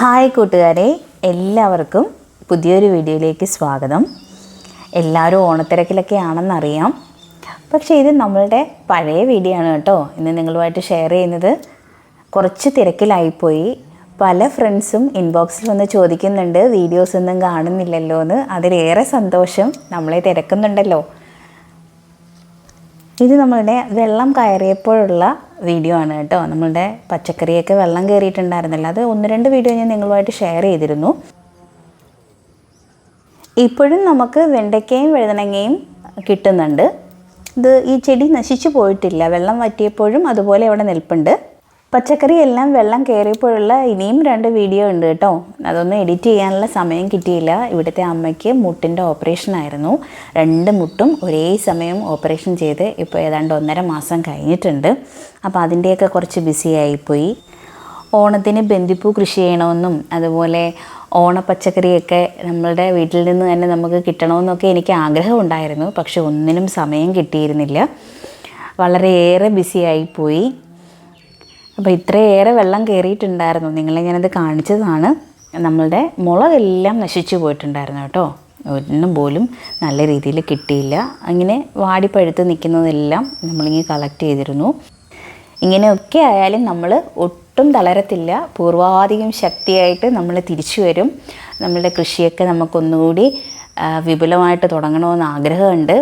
Hi കൂട്ടുകാരെ എല്ലാവർക്കും പുതിയൊരു വീഡിയോയിലേക്ക് സ്വാഗതം. എല്ലാവരും ഓണത്തിരക്കിലൊക്കെ ആണെന്നറിയാം. പക്ഷേ ഇത് നമ്മളുടെ പഴയ വീഡിയോ ആണ് കേട്ടോ. ഇന്ന് നിങ്ങളുമായിട്ട് ഷെയർ ചെയ്യുന്നത്. കുറച്ച് തിരക്കിലായിപ്പോയി. പല ഫ്രണ്ട്സും ഇൻബോക്സിൽ വന്ന് ചോദിക്കുന്നുണ്ട് വീഡിയോസ് ഒന്നും കാണുന്നില്ലല്ലോ എന്ന് അതിലേറെ സന്തോഷം നമ്മളെ തിരക്കുന്നുണ്ടല്ലോ. ഇത് നമ്മളുടെ വെള്ളം കയറിയപ്പോഴുള്ള വീഡിയോ ആണ് കേട്ടോ. നമ്മളുടെ പച്ചക്കറിയൊക്കെ വെള്ളം കയറിയിട്ടുണ്ടായിരുന്നല്ലോ. അത് ഒന്ന് രണ്ട് വീഡിയോ ഞാൻ നിങ്ങളുമായിട്ട് ഷെയർ ചെയ്തിരുന്നു. ഇപ്പോഴും നമുക്ക് വെണ്ടയ്ക്കയും വഴുതനങ്ങയും കിട്ടുന്നുണ്ട്. ഇത് ഈ ചെടി നശിച്ചു പോയിട്ടില്ല. വെള്ളം വറ്റിയപ്പോഴും അതുപോലെ അവിടെ നിൽപ്പുണ്ട്. പച്ചക്കറി എല്ലാം വെള്ളം കയറിയപ്പോഴുള്ള ഇനിയും രണ്ട് വീഡിയോ ഉണ്ട് കേട്ടോ. അതൊന്നും എഡിറ്റ് ചെയ്യാനുള്ള സമയം കിട്ടിയില്ല. ഇവിടുത്തെ അമ്മയ്ക്ക് മുട്ടിന്റെ ഓപ്പറേഷൻ ആയിരുന്നു. രണ്ട് മുട്ടും ഒരേ സമയം ഓപ്പറേഷൻ ചെയ്ത് ഇപ്പോൾ ഏതാണ്ട് ഒന്നര മാസം കഴിഞ്ഞിട്ടുണ്ട്. അപ്പോൾ അതിന്റെയൊക്കെ കുറച്ച് ബിസി ആയിപ്പോയി. ഓണത്തിന് ബന്ദിപ്പൂ കൃഷി ചെയ്യണമെന്നും അതുപോലെ ഓണപ്പച്ചക്കറിയൊക്കെ നമ്മളുടെ വീട്ടിൽ നിന്ന് തന്നെ നമുക്ക് കിട്ടണമെന്നൊക്കെ എനിക്ക് ആഗ്രഹമുണ്ടായിരുന്നു പക്ഷെ ഒന്നിനും സമയം കിട്ടിയിരുന്നില്ല. വളരെയേറെ ബിസി ആയിപ്പോയി. അപ്പോൾ ഇത്രയേറെ വെള്ളം കയറിയിട്ടുണ്ടായിരുന്നു നിങ്ങളെ ഞാനത് കാണിച്ചതാണ്. നമ്മളുടെ മുളകെല്ലാം നശിച്ചു പോയിട്ടുണ്ടായിരുന്നു കേട്ടോ. ഒന്നും പോലും നല്ല രീതിയിൽ കിട്ടിയില്ല. അങ്ങനെ വാടിപ്പഴുത്ത് നിൽക്കുന്നതെല്ലാം നമ്മളിങ്ങനെ കളക്ട് ചെയ്തിരുന്നു. ഇങ്ങനെയൊക്കെ ആയാലും നമ്മൾ ഒട്ടും തളരത്തില്ല. പൂർവാധികം ശക്തിയായിട്ട് നമ്മൾ തിരിച്ചു വരും. നമ്മളുടെ കൃഷിയൊക്കെ നമുക്കൊന്നുകൂടി വിപുലമായിട്ട് തുടങ്ങണമെന്ന് ആഗ്രഹമുണ്ട്.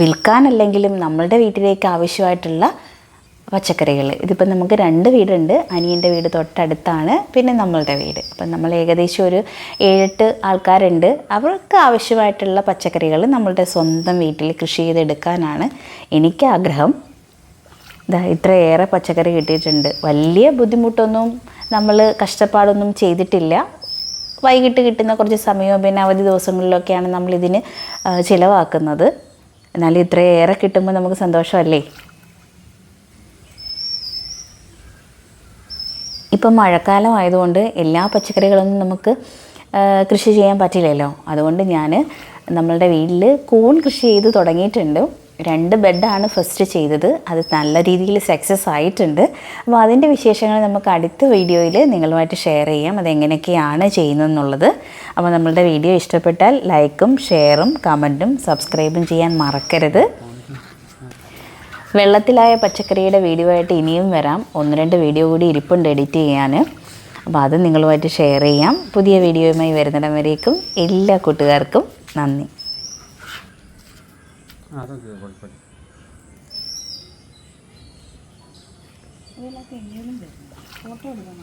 വിൽക്കാനല്ലെങ്കിലും നമ്മളുടെ വീട്ടിലേക്ക് ആവശ്യമായിട്ടുള്ള പച്ചക്കറികൾ ഇതിപ്പോൾ നമുക്ക് രണ്ട് വീടുണ്ട്. അനിയന്റെ വീട് തൊട്ടടുത്താണ്. പിന്നെ നമ്മളുടെ വീട്. അപ്പം നമ്മൾ ഏകദേശം ഒരു ഏഴെട്ട് ആൾക്കാരുണ്ട്. അവർക്ക് ആവശ്യമായിട്ടുള്ള പച്ചക്കറികൾ നമ്മളുടെ സ്വന്തം വീട്ടിൽ കൃഷി ചെയ്തെടുക്കാനാണ് എനിക്ക് ആഗ്രഹം ഇതാ ഇത്രയേറെ പച്ചക്കറി കിട്ടിയിട്ടുണ്ട്. വലിയ ബുദ്ധിമുട്ടൊന്നും നമ്മൾ കഷ്ടപ്പാടൊന്നും ചെയ്തിട്ടില്ല. വൈകിട്ട് കിട്ടുന്ന കുറച്ച് സമയവും പിന്നെ അവധി ദിവസങ്ങളിലൊക്കെയാണ് നമ്മളിതിന് ചിലവാക്കുന്നത്. എന്നാലും ഇത്രയേറെ കിട്ടുമ്പോൾ നമുക്ക് സന്തോഷമല്ലേ? ഇപ്പം മഴക്കാലം ആയതുകൊണ്ട് എല്ലാ പച്ചക്കറികളൊന്നും നമുക്ക് കൃഷി ചെയ്യാൻ പറ്റില്ലല്ലോ. അതുകൊണ്ട് ഞാൻ നമ്മളുടെ വീട്ടിൽ കൂൺ കൃഷി ചെയ്ത് തുടങ്ങിയിട്ടുണ്ട്. രണ്ട് ബെഡാണ് ഫസ്റ്റ് ചെയ്തത്. അത് നല്ല രീതിയിൽ സക്സസ് ആയിട്ടുണ്ട്. അപ്പോൾ അതിന്റെ വിശേഷങ്ങൾ നമുക്ക് അടുത്ത വീഡിയോയിൽ നിങ്ങളുമായിട്ട് ഷെയർ ചെയ്യാം. അതെങ്ങനെയൊക്കെയാണ് ചെയ്യുന്നതെന്നുള്ളത്. അപ്പോൾ നമ്മളുടെ വീഡിയോ ഇഷ്ടപ്പെട്ടാൽ ലൈക്കും ഷെയറും കമന്റും സബ്സ്ക്രൈബും ചെയ്യാൻ മറക്കരുത്. വെള്ളത്തിലായ പച്ചക്കറിയുടെ വീഡിയോ ആയിട്ട് ഇനിയും വരാം. ഒന്ന് രണ്ട് വീഡിയോ കൂടി ഇരിപ്പുണ്ട് എഡിറ്റ് ചെയ്യാൻ. അപ്പോൾ അത് നിങ്ങളുമായിട്ട് ഷെയർ ചെയ്യാം. പുതിയ വീഡിയോയുമായി വരുന്നിടം വരേക്കും. എല്ലാ കൂട്ടുകാർക്കും നന്ദി. ഫോട്ടോ എടുക്കാൻ